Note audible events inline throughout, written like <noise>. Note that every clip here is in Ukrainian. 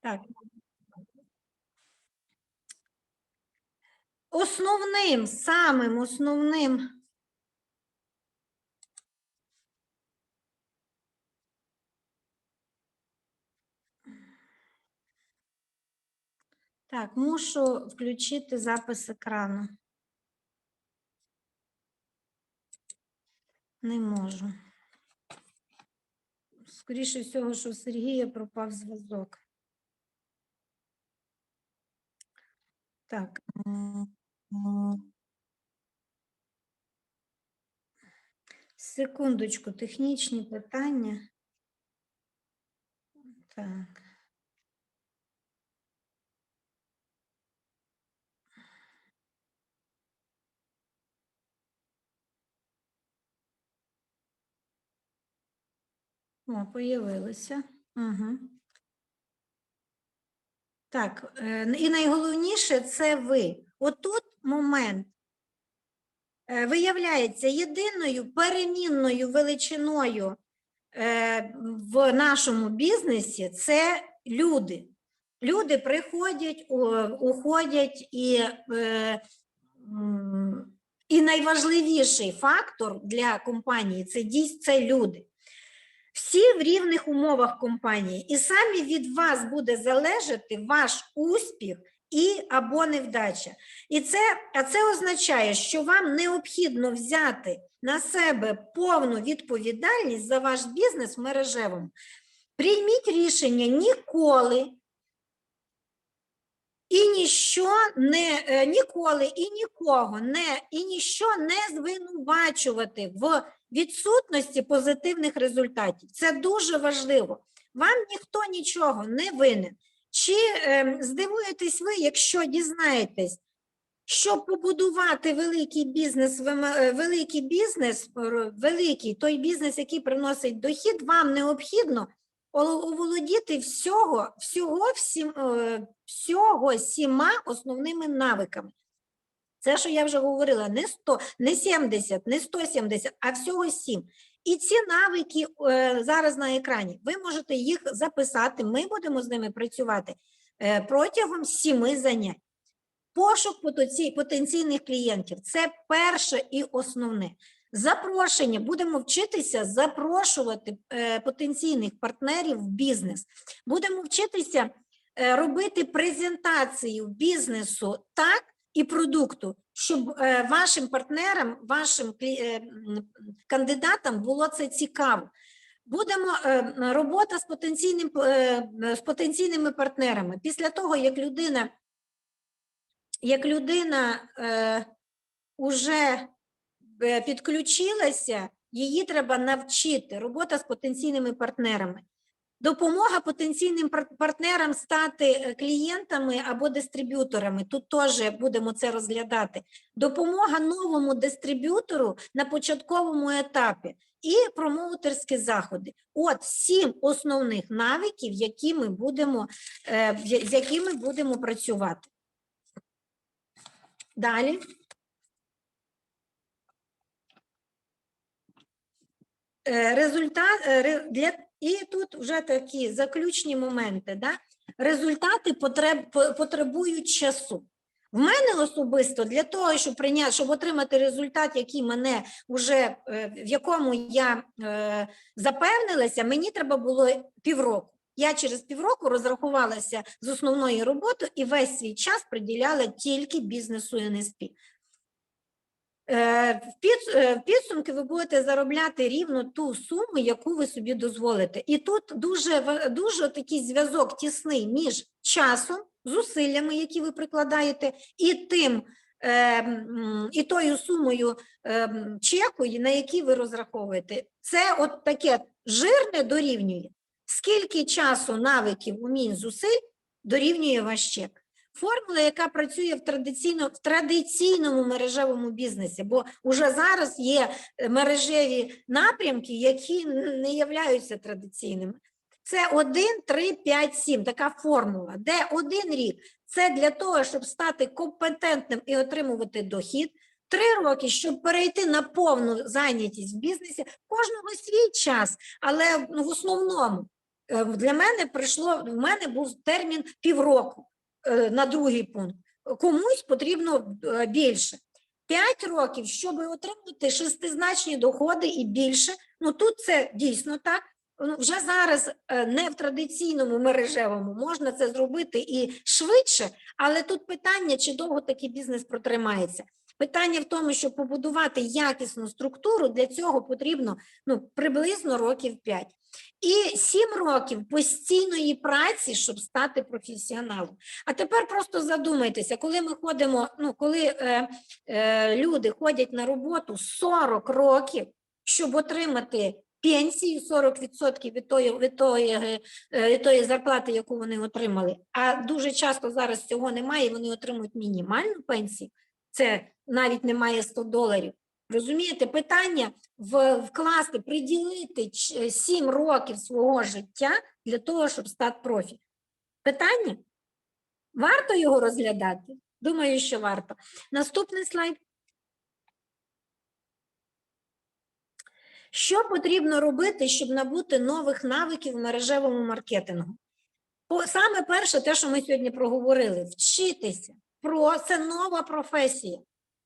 Так. Основним, самим основним. Так, мушу включити запис екрану. Не можу. Скоріше всього, що Сергія пропав зв'язок. Так. Секундочку, технічні питання. Так. О, появилося. Угу. Так, е, і найголовніше це ви. Отут момент е, виявляється єдиною перемінною величиною е, в нашому бізнесі це люди. Люди приходять, уходять, і, і найважливіший фактор для компанії це дійсно це люди. Всі в рівних умовах компанії, і самі від вас буде залежати ваш успіх і або невдача. І це, а це означає, що вам необхідно взяти на себе повну відповідальність за ваш бізнес в мережевому. Прийміть рішення ніколи і ніщо не е, ніколи і нікого не і ніщо не звинувачувати в відсутності позитивних результатів. Це дуже важливо. Вам ніхто нічого не винен. Чи е, здивуєтесь ви, якщо дізнаєтесь, щоб побудувати великий бізнес, е, великий бізнес, великий той бізнес, який приносить дохід, вам необхідно оволодіти всього, всього, всім, е, всього сіма основними навиками. Це, що я вже говорила, не 100, не 70, не 170, а всього 7. І ці навики е, зараз на екрані. Ви можете їх записати, ми будемо з ними працювати е, протягом 7 занять. Пошук потенційних клієнтів це перше і основне. Запрошення будемо вчитися запрошувати е, потенційних партнерів в бізнес. Будемо вчитися е, робити презентацію бізнесу так і продукту, щоб е, вашим партнерам, вашим кандидатам було це цікаво. Будемо робота з потенційним з потенційними партнерами. Після того, як людина, як людина уже підключилася, її треба навчити. Робота з потенційними партнерами. Допомога потенційним партнерам стати е, клієнтами або дистриб'юторами. Тут теж будемо це розглядати. Допомога новому дистриб'ютору на початковому етапі і промоутерські заходи. От сім основних навиків, які ми будемо, е, з якими будемо працювати. Далі. Результат е, для і тут вже такі заключні моменти. Да? Результати потреб, потребують часу. В мене особисто для того, щоб прийняти, щоб отримати результат, який мене вже е, в якому я е, запевнилася, мені треба було півроку. Я через півроку розрахувалася з основною роботою і весь свій час приділяла тільки бізнесу НСП. Е, е, в підсумки ви будете заробляти рівно ту суму, яку ви собі дозволите. І тут дуже, дуже такий зв'язок тісний між часом, зусиллями, які ви прикладаєте, і тим, е, і тою сумою чеку, на який ви розраховуєте. Це от таке жирне дорівнює. Скільки часу, навиків, умінь, зусиль дорівнює ваш чек. Формула, яка працює в, традиційно, в традиційному мережевому бізнесі, бо вже зараз є е, мережеві напрямки, які не являються традиційними. Це 1, 3, 5, 7, така формула, де один рік? Це для того, щоб стати компетентним і отримувати дохід. Три роки, щоб перейти на повну зайнятість в бізнесі, кожного свій час, але ну, в основному Е, Для мене прийшло, в мене був термін півроку на другий пункт. Комусь потрібно е, більше. П'ять років, щоб отримати шестизначні доходи і більше. Ну тут це дійсно так. Ну, вже зараз е, не в традиційному мережевому можна це зробити і швидше, але тут питання, чи довго такий бізнес протримається. Питання в тому, щоб побудувати якісну структуру, для цього потрібно ну, приблизно років 5. І 7 років постійної праці, щоб стати професіоналом. А тепер просто задумайтеся, коли ми ходимо, ну коли е, е, люди ходять на роботу 40 років, щоб отримати пенсію 40% від тої, від, тої, е, від тої зарплати, яку вони отримали. А дуже часто зараз цього немає, і вони отримують мінімальну пенсію. Це навіть немає 100 доларів. Розумієте, питання вкласти, приділити 7 років свого життя для того, щоб стати профі. Питання? Варто його розглядати? Думаю, що варто. Наступний слайд. Що потрібно робити, щоб набути нових навиків в мережевому маркетингу? Саме перше, те, що ми сьогодні проговорили, вчитися. Про це нова професія.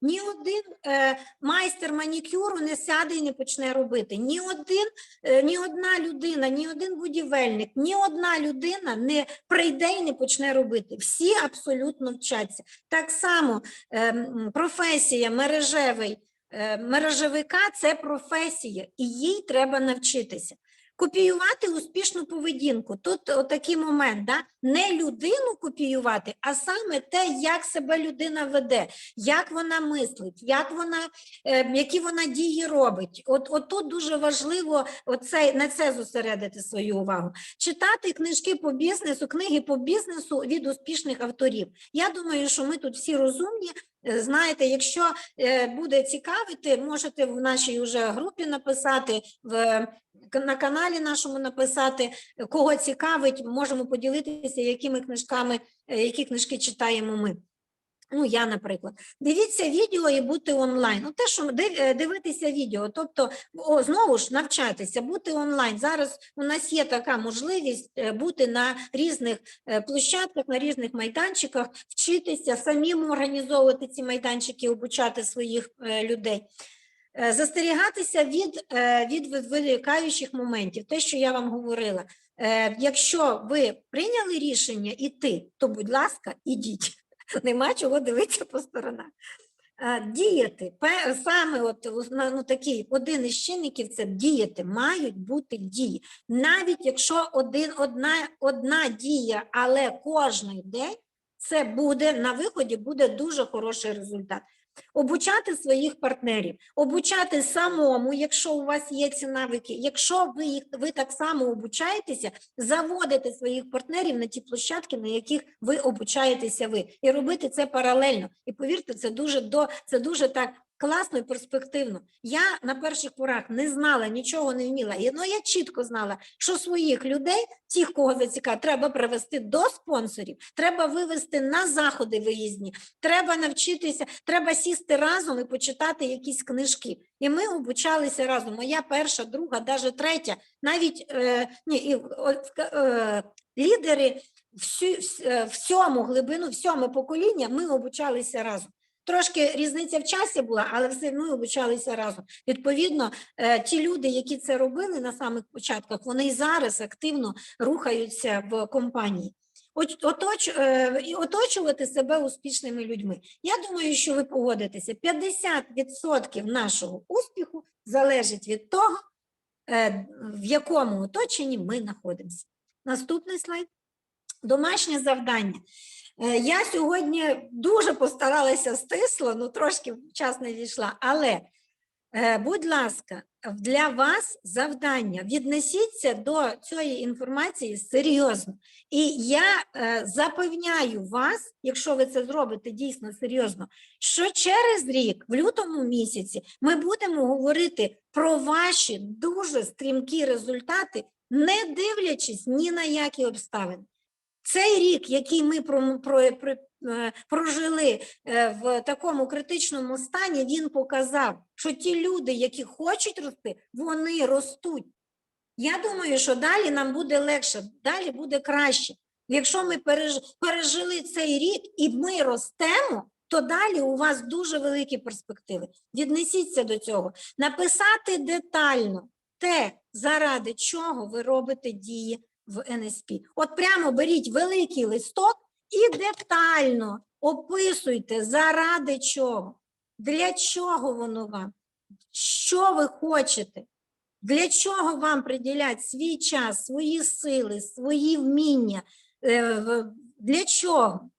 Ні один е, майстер манікюру не сяде і не почне робити. Ні один, е, ні одна людина, ні один будівельник, ні одна людина не прийде і не почне робити. Всі абсолютно вчаться. Так само е, професія мережевий, е, мережевика це професія, і їй треба навчитися. Копіювати успішну поведінку. Тут отакий момент, да? не людину копіювати, а саме те, як себе людина веде, як вона мислить, як вона, е, які вона дії робить. От, от тут дуже важливо оце, на це зосередити свою увагу. Читати книжки по бізнесу, книги по бізнесу від успішних авторів. Я думаю, що ми тут всі розумні. Е, Знаєте, якщо е, буде цікавити, можете в нашій уже групі написати, в, на каналі нашому написати, кого цікавить, можемо поділитися, якими книжками, е, які книжки читаємо ми. Ну, я, наприклад. Дивіться відео і бути онлайн. Ну, те, що е, дивитися відео, тобто, о, знову ж навчатися, бути онлайн. Зараз у нас є така можливість е, бути на різних площадках, на різних майданчиках, вчитися, самим організовувати ці майданчики, обучати своїх людей. Е, Застерігатися від, е, від відволікаючих моментів, те, що я вам говорила. Е, Якщо ви прийняли рішення іти, то, будь ласка, ідіть. <laughs> Нема чого дивитися по сторонах. Діяти саме от ну, такий один із чинників це діяти, мають бути дії. Навіть якщо один, одна, одна дія, але кожний день це буде на виході буде дуже хороший результат. Обучати своїх партнерів, обучати самому, якщо у вас є ці навики. Якщо ви їх ви так само обучаєтеся, заводити своїх партнерів на ті площадки, на яких ви обучаєтеся ви, і робити це паралельно. І повірте, це дуже до це дуже так класно і перспективно. Я на перших порах не знала, нічого не вміла. І, Ну я чітко знала, що своїх людей, тих, кого зацікавить, треба привести до спонсорів, треба вивести на заходи виїзні, треба навчитися, треба сісти разом і почитати якісь книжки. І ми обучалися разом. Моя перша, друга, навіть третя, навіть е, ні, е, лідери всю, вс- е, глибину, в сьоме покоління ми обучалися разом. Трошки різниця в часі була, але все одно обучалися разом. Відповідно, е, ті люди, які це робили на самих початках, вони і зараз активно рухаються в компанії. Оч- Оточ, е, і оточувати себе успішними людьми. Я думаю, що ви погодитеся. 50% нашого успіху залежить від того, е, в якому оточенні ми знаходимося. Наступний слайд. Домашнє завдання. Е, Я сьогодні дуже постаралася стисло, ну трошки час не війшла, але, е, будь ласка, для вас завдання. Віднесіться до цієї інформації серйозно. І я е, запевняю вас, якщо ви це зробите дійсно серйозно, що через рік, в лютому місяці, ми будемо говорити про ваші дуже стрімкі результати, не дивлячись ні на які обставини. Цей рік, який ми про, про, про, е, прожили е, в такому критичному стані, він показав, що ті люди, які хочуть рости, вони ростуть. Я думаю, що далі нам буде легше, далі буде краще. Якщо ми переж- пережили цей рік і ми ростемо, то далі у вас дуже великі перспективи. Віднесіться до цього. Написати детально те, заради чого ви робите дії в НСП. От прямо беріть великий листок і детально описуйте, заради чого, для чого воно вам, що ви хочете. Для чого вам приділяти свій час, свої сили, свої вміння? Е, Для чого?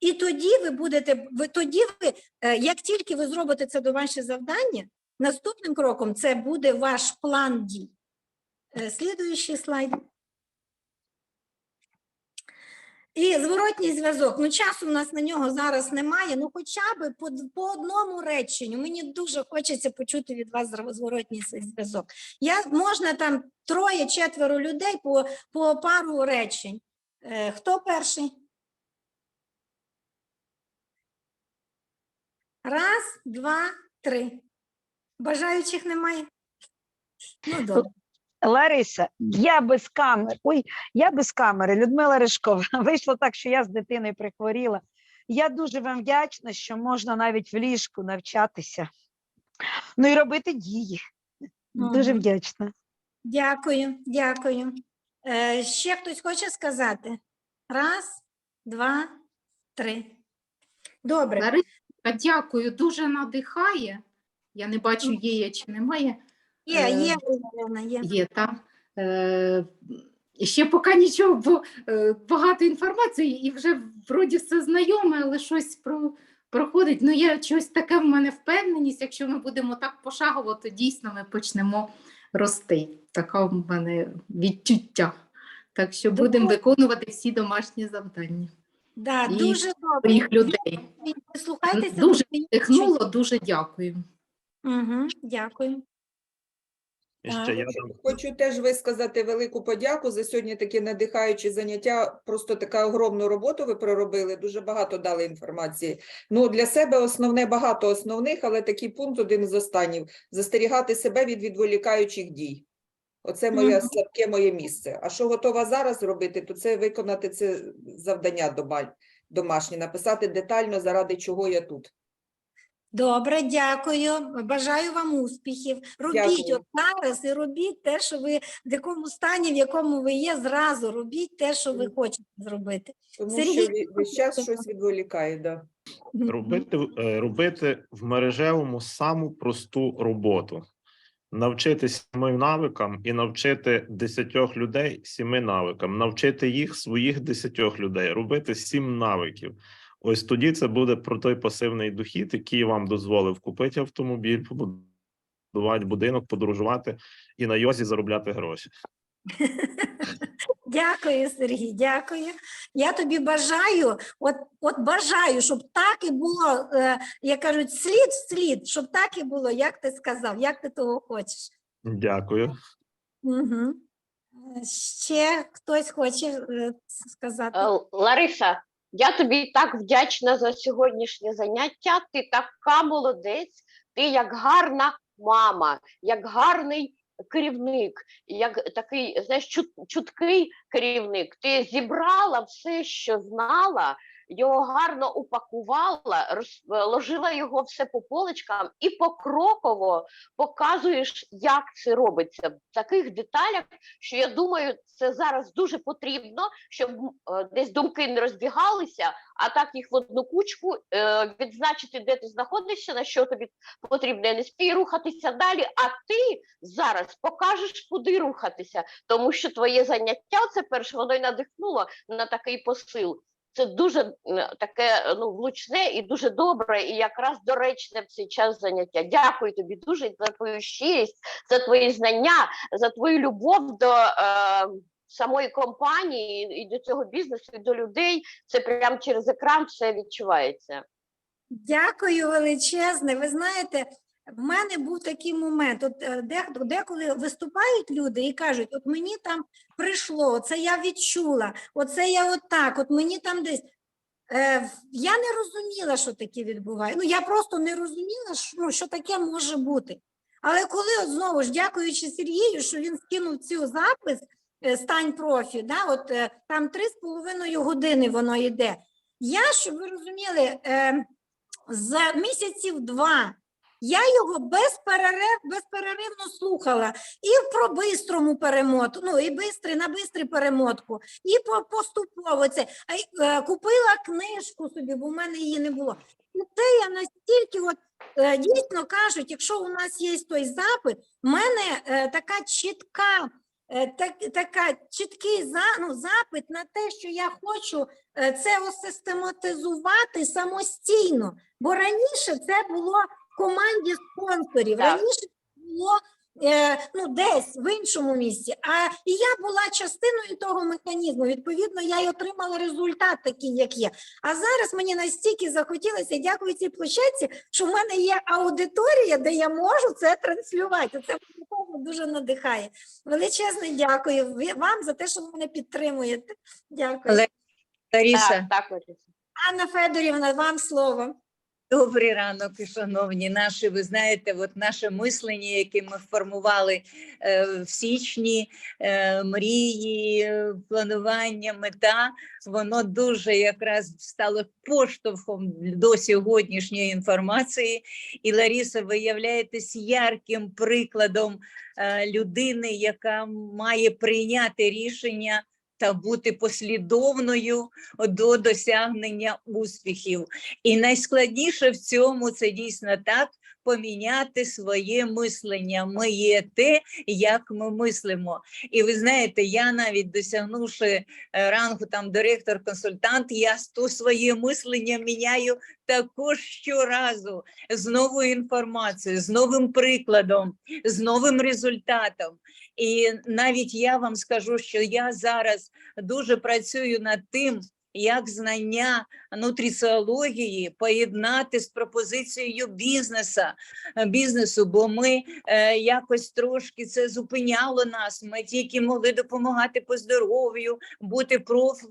І тоді ви будете, ви тоді ви, е, як тільки ви зробите це домашнє завдання, наступним кроком це буде ваш план дій. Е, Слідуючий слайд. І зворотній зв'язок. Ну, часу в нас на нього зараз немає. Ну, хоча б по, по одному реченню. Мені дуже хочеться почути від вас зворотній зв'язок. Я можна там троє, четверо людей по, по пару речень. Е, хто перший? Раз, два, три. Бажаючих немає? Ну, добре. Лариса, я без камер. Ой, я без камери. Людмила Ришкова. <laughs> Вийшло так, що я з дитиною прихворіла. Я дуже вам вдячна, що можна навіть в ліжку навчатися. Ну і робити дії. Дуже вдячна. Дякую, дякую. Е, ще хтось хоче сказати? Раз, два, три. Добре. Лариса, дякую, дуже надихає. Я не бачу, є я чи немає. Є, е, є, є. Є, так. Е, ще поки нічого, бо е, багато інформації, і вже вроді все знайоме, але щось про, проходить. Ну, є щось таке в мене впевненість. Якщо ми будемо так пошагово, то дійсно ми почнемо рости. Така в мене відчуття. Так що будемо виконувати всі домашні завдання Да, і дуже добре. людей. Прислухайтеся Дуже своїх дуже дякую. Угу, дякую. І ще я Хочу- дам Хочу теж висказати велику подяку за сьогодні такі надихаючі заняття. Просто така огромну роботу ви проробили. Дуже багато дали інформації. Ну для себе основне багато основних, але такий пункт один з останніх: застерігати себе від відволікаючих дій. Оце моє слабке моє місце. А що готова зараз робити, то це виконати це завдання домашнє, написати детально, заради чого я тут. Добре, дякую. Бажаю вам успіхів. Робіть от зараз і робіть те, що ви в якому стані, в якому ви є, зразу робіть те, що ви хочете зробити. Тому Сергій, що весь час щось відволікає. Да. робити, е, робити в мережевому саму просту роботу. Навчитися семи навикам і навчити десятьох людей сіми навикам, навчити їх своїх десятьох людей, робити сім навиків. Ось тоді це буде про той пасивний дохід, який вам дозволив купити автомобіль, побудувати будинок, подорожувати і на йозі заробляти гроші. Дякую, Сергій, дякую. Я тобі бажаю, от, от бажаю, щоб так і було, е, як кажуть, слід в слід, щоб так і було, як ти сказав, як ти того хочеш. Дякую. Угу. Ще хтось хоче е, сказати? Е, Лариса, я тобі так вдячна за сьогоднішнє заняття. Ти така молодець, ти як гарна мама, як гарний керівник, як такий, знаєш, чуткий керівник. Ти зібрала все, що знала, його гарно упакувала, розложила його все по поличкам і покроково показуєш, як це робиться в таких деталях, що я думаю, це зараз дуже потрібно, щоб е, десь думки не розбігалися, а так їх в одну кучку е, відзначити, де ти знаходишся, на що тобі потрібно НСП, і рухатися далі. А ти зараз покажеш, куди рухатися, тому що твоє заняття це перше, воно й надихнуло на такий посил. Це дуже таке ну, влучне і дуже добре, і якраз доречне в цей час заняття. Дякую тобі дуже за твою щирість, за твої знання, за твою любов до е, самої компанії і до цього бізнесу, і до людей. Це прямо через екран все відчувається. Дякую величезне. Ви знаєте, в мене був такий момент. От е, деколи виступають люди і кажуть: от мені там прийшло, це я відчула, оце я отак, от мені там десь. Е, я не розуміла, що таке відбувається. Ну, я просто не розуміла, що, ну, що таке може бути. Але коли от знову ж дякуючи Сергію, що він скинув цю запис е, стань профі, да, от там три з половиною години воно йде. Я, щоб ви розуміли, за місяців два я його безперерив, безперервно слухала і про бистрому перемотку, ну і бистрий на бистрий перемотку, і по поступово це. А й, е, купила книжку собі, бо в мене її не було. І це я настільки, от е, дійсно кажуть, якщо у нас є той запит, в мене е, така чітка. е, Так, така чіткий за, ну, запит на те, що я хочу е, це осистематизувати самостійно. Бо раніше це було в команді спонсорів, Так. раніше було е, ну, десь в іншому місці. А і я була частиною того механізму. Відповідно, я й отримала результат такий, як є. А зараз мені настільки захотілося, дякую цій площадці, що в мене є аудиторія, де я можу це транслювати. Це дуже надихає. Величезне дякую вам за те, що ви мене підтримуєте. Дякую. Але- Лариса, Так, так, Лариса. Анна Федорівна, вам слово. Добрий ранок, шановні наші. Ви знаєте, от наше мислення, яке ми формували е, в січні, е, мрії, планування, мета, воно дуже якраз стало поштовхом до сьогоднішньої інформації. І Лариса, ви являєтесь ярким прикладом е, людини, яка має прийняти рішення. Та бути послідовною до досягнення успіхів. І найскладніше в цьому це дійсно так поміняти своє мислення. Ми є те, як ми мислимо. І ви знаєте, я навіть досягнувши е, рангу там директор-консультант, я то своє мислення міняю також щоразу з новою інформацією, з новим прикладом, з новим результатом. І навіть я вам скажу, що я зараз дуже працюю над тим, як знання нутриціології поєднати з пропозицією бізнеса, е, бізнесу, бо ми е, якось трошки це зупиняло нас. Ми тільки могли допомагати по здоров'ю, бути профі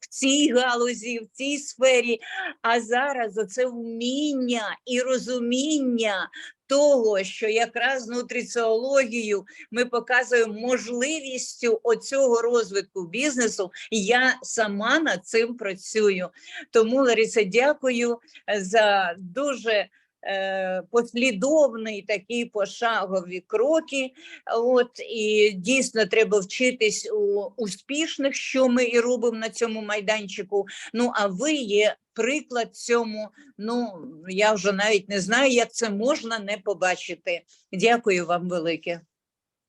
в цій галузі, в цій сфері. А зараз оце вміння і розуміння того, що якраз нутриціологію ми показуємо можливістю оцього розвитку бізнесу. Я сама над цим працюю. Тому, Лариса, дякую е, за дуже послідовний такі пошагові кроки. От і дійсно треба вчитись у успішних, що ми і робимо на цьому майданчику. Ну а ви є приклад цьому. Ну я вже навіть не знаю, як це можна не побачити. Дякую вам велике.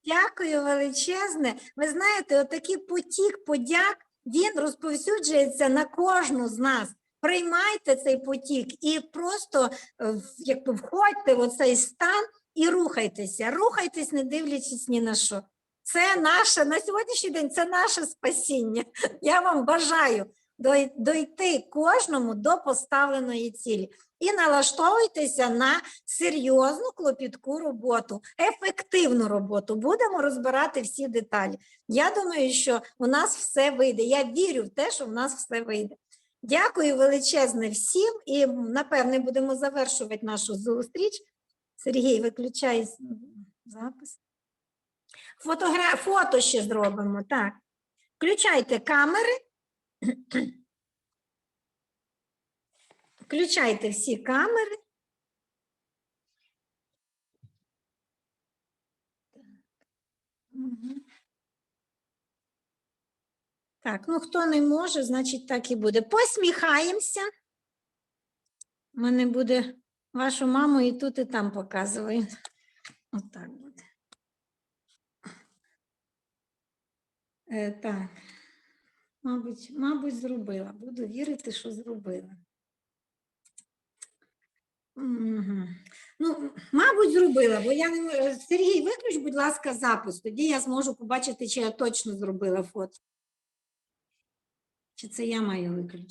Дякую величезне. Ви знаєте, отакий потік подяк, він розповсюджується на кожну з нас. Приймайте цей потік і просто е, якби входьте в цей стан і рухайтеся. Рухайтесь, не дивлячись ні на що. Це наше на сьогоднішній день це наше спасіння. <laughs> Я вам бажаю дойти кожному до поставленої цілі і налаштовуйтеся на серйозну клопітку роботу, ефективну роботу. Будемо розбирати всі деталі. Я думаю, що у нас все вийде. Я вірю в те, що в нас все вийде. Дякую величезне всім, і напевне будемо завершувати нашу зустріч. Сергій, виключай запис. Фотогра... Фото ще зробимо. Так. Включайте камери. Включайте всі камери. Мгм. Так, ну хто не може, значить так і буде. Посміхаємося. У мене буде вашу маму і тут, і там показую. Отак буде. Е, так. Мабуть, мабуть, зробила. Буду вірити, що зробила. Мгм. Ну, мабуть, зробила, бо я не Сергій, виключ, будь ласка, запис. Тоді я зможу побачити, чи я точно зробила фото. Чи це я маю виключити?